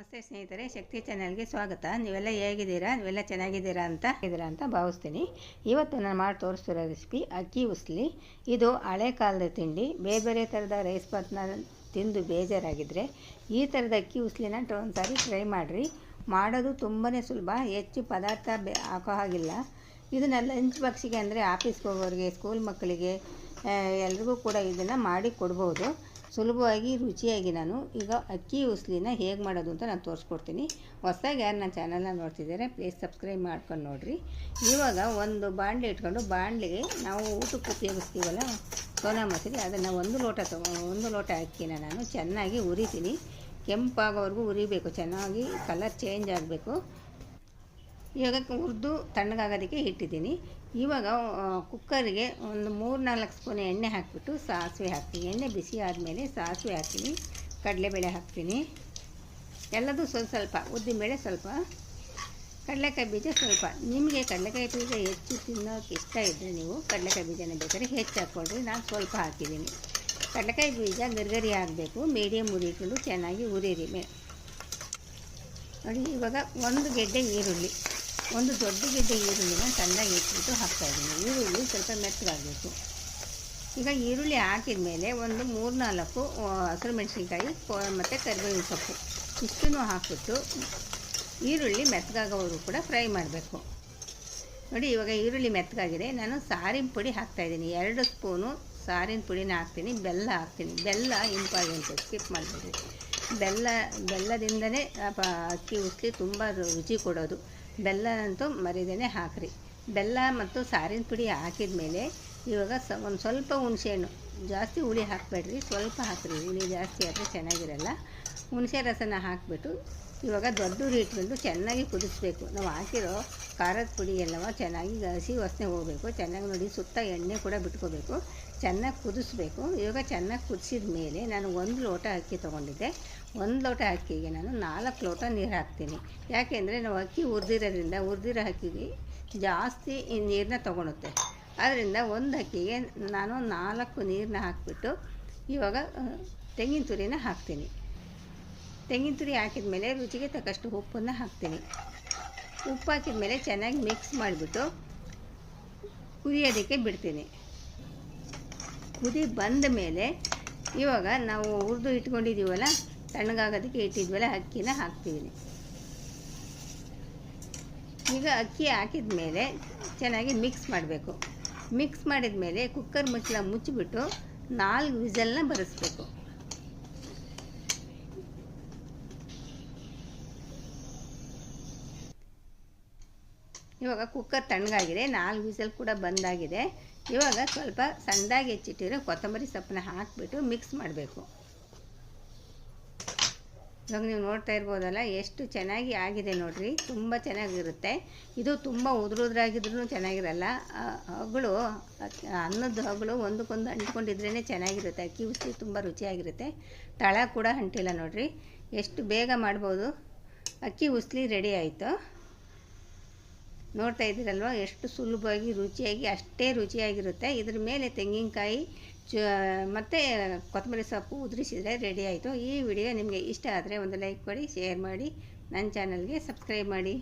ನಮಸ್ತೆ ಸ್ನೇಹಿತರೆ, ಶಕ್ತಿ ಚಾನೆಲ್ಗೆ ಸ್ವಾಗತ. ನೀವೆಲ್ಲ ಹೇಗಿದ್ದೀರಾ? ನೀವೆಲ್ಲ ಚೆನ್ನಾಗಿದ್ದೀರಾ ಅಂತ ಇದ್ದೀರಾ ಅಂತ ಭಾವಿಸ್ತೀನಿ. ಇವತ್ತು ನಾನು ಮಾಡಿ ತೋರಿಸ್ತಿರೋ ರೆಸಿಪಿ ಅಕ್ಕಿ ಉಸ್ಲಿ. ಇದು ಹಳೆ ಕಾಲದ ತಿಂಡಿ. ಬೇರೆ ಬೇರೆ ಥರದ ರೈಸ್ ಬಾತ್ನ ತಿಂದು ಬೇಜಾರಾಗಿದ್ದರೆ ಈ ಥರದ ಅಕ್ಕಿ ಉಸ್ಲಿನ ಒಂದು ಟ್ರೈ ಮಾಡಿರಿ. ಮಾಡೋದು ತುಂಬಾ ಸುಲಭ. ಹೆಚ್ಚು ಪದಾರ್ಥ ಬೆ, ಹಾಕೋ ಹಾಗಿಲ್ಲ. ಇದನ್ನು ಲಂಚ್ ಬಾಕ್ಸಿಗೆ ಅಂದರೆ ಆಫೀಸ್ಗೆ ಹೋಗೋರಿಗೆ ಸ್ಕೂಲ್ ಮಕ್ಕಳಿಗೆ ಎಲ್ರಿಗೂ ಕೂಡ ಇದನ್ನು ಮಾಡಿ ಕೊಡ್ಬೋದು. ಸುಲಭವಾಗಿ, ರುಚಿಯಾಗಿ ನಾನು ಈಗ ಅಕ್ಕಿ, ಉಸ್ಲಿನ ಹೇಗೆ ಮಾಡೋದು ಅಂತ ನಾನು ತೋರಿಸ್ಕೊಡ್ತೀನಿ. ಹೊಸದಾಗಿ ಯಾರು ನನ್ನ ಚಾನಲ್ನ ನೋಡ್ತಿದ್ದಾರೆ ಪ್ಲೀಸ್ ಸಬ್ಸ್ಕ್ರೈಬ್ ಮಾಡ್ಕೊಂಡು ನೋಡಿರಿ. ಇವಾಗ ಒಂದು ಬಾಣಲೆ ಇಟ್ಕೊಂಡು ಬಾಣಲೆಗೆ ನಾವು ಊಟಕ್ಕೆ ಉಪಯೋಗಿಸ್ತೀವಲ್ಲ, ಸೋನಾ ಮಸೂರಿ, ಅದನ್ನು ಒಂದು ಲೋಟ ತಗೊ, ಒಂದು ಲೋಟ ಅಕ್ಕಿನ ನಾನು ಚೆನ್ನಾಗಿ ಉರಿತೀನಿ. ಕೆಂಪಾಗೋವರೆಗೂ ಉರಿಬೇಕು, ಚೆನ್ನಾಗಿ ಕಲರ್ ಚೇಂಜ್ ಆಗಬೇಕು. ಇವಾಗ ಹುರಿದು ತಣ್ಣಗಾಗೋದಕ್ಕೆ ಇಟ್ಟಿದ್ದೀನಿ. ಇವಾಗ ಕುಕ್ಕರ್ಗೆ ಒಂದು ಮೂರು ನಾಲ್ಕು ಸ್ಪೂನ್ ಎಣ್ಣೆ ಹಾಕಿಬಿಟ್ಟು ಸಾಸಿವೆ ಹಾಕ್ತೀನಿ. ಎಣ್ಣೆ ಬಿಸಿ ಆದಮೇಲೆ ಸಾಸಿವೆ ಹಾಕ್ತೀನಿ. ಕಡಲೆಬೇಳೆ ಹಾಕ್ತೀನಿ. ಎಲ್ಲದೂ ಸ್ವಲ್ಪ ಸ್ವಲ್ಪ, ಉದ್ದಿನ ಬೇಳೆ ಸ್ವಲ್ಪ. ಕಡಲೆಕಾಯಿ ಬೀಜ ಸ್ವಲ್ಪ. ನಿಮಗೆ ಕಡಲೆಕಾಯಿ ಬೀಜ ಹೆಚ್ಚು ತಿನ್ನೋಕೆ ಇಷ್ಟ ಇದ್ದರೆ ನೀವು ಕಡಲೆಕಾಯಿ ಬೀಜನ ಬೇಕಾದ್ರೆ ಹೆಚ್ಚು ಹಾಕ್ಕೊಳ್ರಿ. ನಾನು ಸ್ವಲ್ಪ ಹಾಕಿದ್ದೀನಿ. ಕಡಲೆಕಾಯಿ ಬೀಜ ಗರ್ಗರಿ ಆಗಬೇಕು. ಮೀಡಿಯಮ್ ಉರಿಕೊಂಡು ಚೆನ್ನಾಗಿ ಉರಿರಿ. ಮೇ ನೋಡಿ, ಇವಾಗ ಒಂದು ಗೆಡ್ಡೆ ಈರುಳ್ಳಿ. ಒಂದು ದೊಡ್ಡ ಗೆಡ್ಡೆ ಈರುಳ್ಳಿನ ಚೆನ್ನಾಗಿ ಇಟ್ಬಿಟ್ಟು ಹಾಕ್ತಾಯಿದ್ದೀನಿ ಈರುಳ್ಳಿ ಸ್ವಲ್ಪ ಮೆತ್ತಗಾಗಬೇಕು. ಈಗ ಈರುಳ್ಳಿ ಹಾಕಿದ ಮೇಲೆ ಒಂದು ಮೂರು ನಾಲ್ಕು ಹಸಿರು ಮೆಣಸಿನ್ಕಾಯಿ ಮತ್ತು ಕರಿಬೇವಿನ ಸೊಪ್ಪು ಇಷ್ಟನ್ನು ಹಾಕಿಬಿಟ್ಟು ಈರುಳ್ಳಿ ಮೆತ್ತಗಾಗೋವರೆಗೂ ಕೂಡ ಫ್ರೈ ಮಾಡಬೇಕು. ನೋಡಿ, ಇವಾಗ ಈರುಳ್ಳಿ ಮೆತ್ತಗಾಗಿದೆ. ನಾನು ಸಾರಿನ ಪುಡಿ ಹಾಕ್ತಾಯಿದ್ದೀನಿ ಎರಡು ಸ್ಪೂನು ಸಾರಿನ ಪುಡಿನ ಹಾಕ್ತೀನಿ. ಬೆಲ್ಲ ಹಾಕ್ತೀನಿ. ಬೆಲ್ಲ ಇಂಪಾರ್ಟೆಂಟು. ಸ್ಕಿಪ್ ಮಾಡಬೇಡಿ. ಬೆಲ್ಲ, ಬೆಲ್ಲದಿಂದನೇ ಅಕ್ಕಿ, ಉಸ್ಲಿ ತುಂಬ ರುಚಿ ಕೊಡೋದು. ಬೆಲ್ಲ ಅಂತೂ ಮರಿದೇನೆ ಹಾಕ್ರಿ. ಬೆಲ್ಲ ಮತ್ತು ಸಾರಿನ ಪುಡಿ ಹಾಕಿದ ಮೇಲೆ ಇವಾಗ ಸ ಒಂದು ಸ್ವಲ್ಪ ಹುಣಸೆಹಣ್ಣು ಜಾಸ್ತಿ ಹುಳಿ ಹಾಕಬೇಡ್ರಿ, ಸ್ವಲ್ಪ ಹಾಕ್ರಿ. ಹುಳಿ ಜಾಸ್ತಿ ಆದರೆ ಚೆನ್ನಾಗಿರಲ್ಲ. ಹುಣಸೆ ರಸನ ಹಾಕಿಬಿಟ್ಟು ಇವಾಗ ದೊಡ್ಡ ಇಟ್ಕೊಂಡು ಚೆನ್ನಾಗಿ ಕುದಿಸ್ಬೇಕು. ನಾವು ಹಾಕಿರೋ ಖಾರದ ಪುಡಿ ಎಲ್ಲವ ಚೆನ್ನಾಗಿ ಹಸಿ ವಾಸನೆ ಹೋಗಬೇಕು. ಚೆನ್ನಾಗಿ ನೋಡಿ ಸುತ್ತ ಎಣ್ಣೆ ಕೂಡ ಬಿಟ್ಕೋಬೇಕು. ಚೆನ್ನಾಗಿ ಕುದಿಸ್ಬೇಕು. ಇವಾಗ ಚೆನ್ನಾಗಿ ಕುದಿಸಿದ ಮೇಲೆ ನಾನು ಒಂದು ಲೋಟ ಅಕ್ಕಿ ತೊಗೊಂಡಿದ್ದೆ. ಒಂದು ಲೋಟ ಅಕ್ಕಿಗೆ ನಾನು ನಾಲ್ಕು ಲೋಟ ನೀರು ಹಾಕ್ತೀನಿ. ಯಾಕೆಂದರೆ ನಾವು ಅಕ್ಕಿ ಹುರಿದಿರೋದ್ರಿಂದ ಹುರಿದಿರೋ ಅಕ್ಕಿಗೆ ಜಾಸ್ತಿ ಈ ನೀರನ್ನ ತೊಗೊಳುತ್ತೆ. ಆದ್ದರಿಂದ ಒಂದು ಅಕ್ಕಿಗೆ ನಾನು ನಾಲ್ಕು ನೀರನ್ನ ಹಾಕಿಬಿಟ್ಟು ಇವಾಗ ತೆಂಗಿನ ತುರಿನ ಹಾಕ್ತೀನಿ. ತೆಂಗಿನ ತುರಿ ಹಾಕಿದ ಮೇಲೆ ರುಚಿಗೆ ತಕ್ಕಷ್ಟು ಉಪ್ಪನ್ನು ಹಾಕ್ತೀನಿ. ಉಪ್ಪು ಹಾಕಿದ ಮೇಲೆ ಚೆನ್ನಾಗಿ ಮಿಕ್ಸ್ ಮಾಡಿಬಿಟ್ಟು ಕುದಿಯೋದಕ್ಕೆ ಬಿಡ್ತೀನಿ. ಕುದಿ ಬಂದ ಮೇಲೆ ಇವಾಗ ನಾವು ಹುರಿದು ಇಟ್ಕೊಂಡಿದ್ದೀವಲ್ಲ, ತಣ್ಣಗಾಗೋದಕ್ಕೆ ಇಟ್ಟಿದ್ವಲ್ಲ ಅಕ್ಕಿನ ಹಾಕ್ತಿದ್ದೀನಿ ಈಗ ಅಕ್ಕಿ ಹಾಕಿದ ಮೇಲೆ ಚೆನ್ನಾಗಿ ಮಿಕ್ಸ್ ಮಾಡಬೇಕು. ಮಿಕ್ಸ್ ಮಾಡಿದ ಮೇಲೆ ಕುಕ್ಕರ್ ಮುಚ್ಚಳ ಮುಚ್ಚಿಬಿಟ್ಟು ನಾಲ್ಕು ವಿಸಲ್ನ ಬರೆಸ್ಬೇಕು. ಇವಾಗ ಕುಕ್ಕರ್ ತಣ್ಣಗಾಗಿದೆ ನಾಲ್ಕು ವಿಸಲ್ ಕೂಡ ಬಂದಾಗಿದೆ. ಇವಾಗ ಸ್ವಲ್ಪ ಸಣ್ಣದಾಗಿ ಹೆಚ್ಚಿಟ್ಟಿರೋ ಕೊತ್ತಂಬರಿ ಸೊಪ್ಪನ್ನ ಹಾಕಿಬಿಟ್ಟು ಮಿಕ್ಸ್ ಮಾಡಬೇಕು. ಇವಾಗ ನೀವು ನೋಡ್ತಾ ಇರ್ಬೋದಲ್ಲ, ಎಷ್ಟು ಚೆನ್ನಾಗಿ ಆಗಿದೆ ನೋಡ್ರಿ. ತುಂಬ ಚೆನ್ನಾಗಿರುತ್ತೆ. ಇದು ತುಂಬ ಉದುರುದ್ರಾಗಿದ್ರೂ ಚೆನ್ನಾಗಿರಲ್ಲ. ಹಗಳು ಅನ್ನದ ಹಗಳು ಒಂದಕ್ಕೊಂದು ಅಂಟ್ಕೊಂಡಿದ್ರೇ ಚೆನ್ನಾಗಿರುತ್ತೆ. ಅಕ್ಕಿ ಉಸಿ ತುಂಬ ರುಚಿಯಾಗಿರುತ್ತೆ. ತಳ ಕೂಡ ಅಂಟಿಲ್ಲ ನೋಡಿರಿ. ಎಷ್ಟು ಬೇಗ ಮಾಡ್ಬೋದು. ಅಕ್ಕಿ ಉಸ್ಲಿ ರೆಡಿ ಆಯಿತು. ನೋಡ್ತಾ ಇದ್ದೀರಲ್ವ? ಎಷ್ಟು ಸುಲಭವಾಗಿ, ರುಚಿಯಾಗಿ, ಅಷ್ಟೇ ರುಚಿಯಾಗಿರುತ್ತೆ. ಇದ್ರ ಮೇಲೆ ತೆಂಗಿನಕಾಯಿ, ಚ, ಮತ್ತು ಕೊತ್ತಂಬರಿ ಸೊಪ್ಪು ಉದುರಿಸಿದರೆ ರೆಡಿ ಆಯಿತು. ಈ ವಿಡಿಯೋ ನಿಮಗೆ ಇಷ್ಟ ಆದರೆ ಒಂದು ಲೈಕ್ ಕೊಡಿ ಶೇರ್ ಮಾಡಿ. ನನ್ನ ಚಾನಲ್ಗೆ ಸಬ್ಸ್ಕ್ರೈಬ್ ಮಾಡಿ.